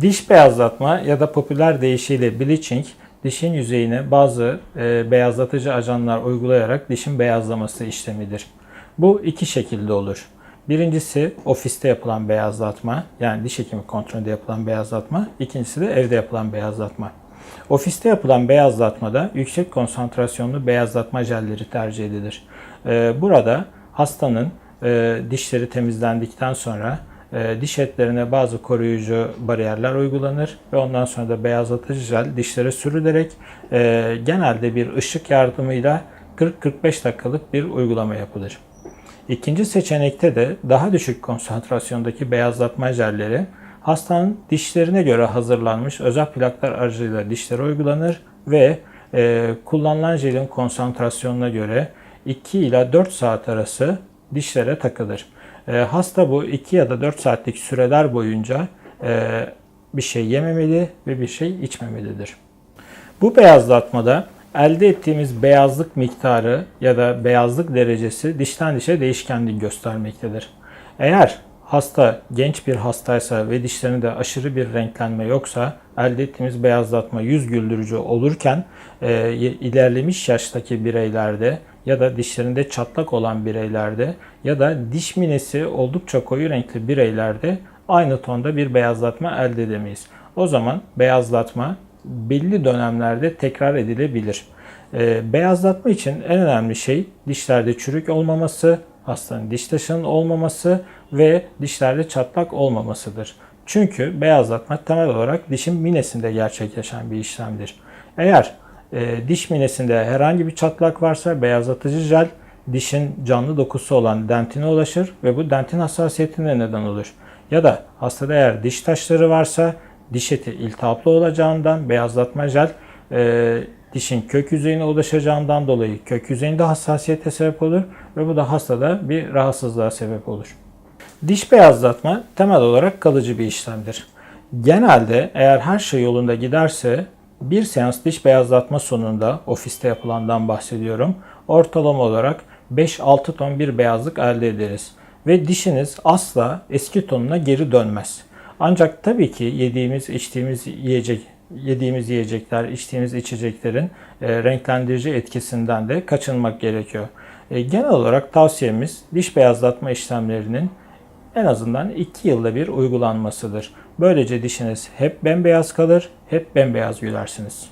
Diş beyazlatma ya da popüler deyişiyle bleaching, dişin yüzeyine bazı e, beyazlatıcı ajanlar uygulayarak dişin beyazlaması işlemidir. Bu iki şekilde olur. Birincisi ofiste yapılan beyazlatma, yani diş hekimi kontrolünde yapılan beyazlatma. İkincisi de evde yapılan beyazlatma. Ofiste yapılan beyazlatmada yüksek konsantrasyonlu beyazlatma jelleri tercih edilir. E, burada hastanın e, dişleri temizlendikten sonra diş etlerine bazı koruyucu bariyerler uygulanır ve ondan sonra da beyazlatıcı jel dişlere sürülerek e, genelde bir ışık yardımıyla 40-45 dakikalık bir uygulama yapılır. İkinci seçenekte de daha düşük konsantrasyondaki beyazlatma jelleri hastanın dişlerine göre hazırlanmış özel plaklar aracılığıyla dişlere uygulanır ve e, kullanılan jelin konsantrasyonuna göre 2 ila 4 saat arası dişlere takılır. E, hasta bu 2 ya da 4 saatlik süreler boyunca e, bir şey yememeli ve bir şey içmemelidir. Bu beyazlatmada elde ettiğimiz beyazlık miktarı ya da beyazlık derecesi dişten dişe değişkenlik göstermektedir. Eğer hasta genç bir hastaysa ve dişlerinde aşırı bir renklenme yoksa elde ettiğimiz beyazlatma yüz güldürücü olurken e, ilerlemiş yaştaki bireylerde ya da dişlerinde çatlak olan bireylerde ya da diş minesi oldukça koyu renkli bireylerde aynı tonda bir beyazlatma elde edemeyiz. O zaman beyazlatma belli dönemlerde tekrar edilebilir. E, beyazlatma için en önemli şey dişlerde çürük olmaması, hastanın diş taşının olmaması ve dişlerde çatlak olmamasıdır. Çünkü beyazlatma temel olarak dişin minesinde gerçekleşen bir işlemdir. Eğer e, diş minesinde herhangi bir çatlak varsa beyazlatıcı jel dişin canlı dokusu olan dentine ulaşır ve bu dentin hassasiyetine neden olur. Ya da hastada eğer diş taşları varsa diş eti iltihaplı olacağından beyazlatma jel e, dişin kök yüzeyine ulaşacağından dolayı kök yüzeyinde hassasiyete sebep olur ve bu da hastada bir rahatsızlığa sebep olur. Diş beyazlatma temel olarak kalıcı bir işlemdir. Genelde eğer her şey yolunda giderse bir seans diş beyazlatma sonunda ofiste yapılandan bahsediyorum. Ortalama olarak 5-6 ton bir beyazlık elde ederiz. Ve dişiniz asla eski tonuna geri dönmez. Ancak tabii ki yediğimiz, içtiğimiz yiyecek yediğimiz yiyecekler, içtiğimiz içeceklerin e, renklendirici etkisinden de kaçınmak gerekiyor. E, genel olarak tavsiyemiz diş beyazlatma işlemlerinin en azından 2 yılda bir uygulanmasıdır. Böylece dişiniz hep bembeyaz kalır, hep bembeyaz gülersiniz.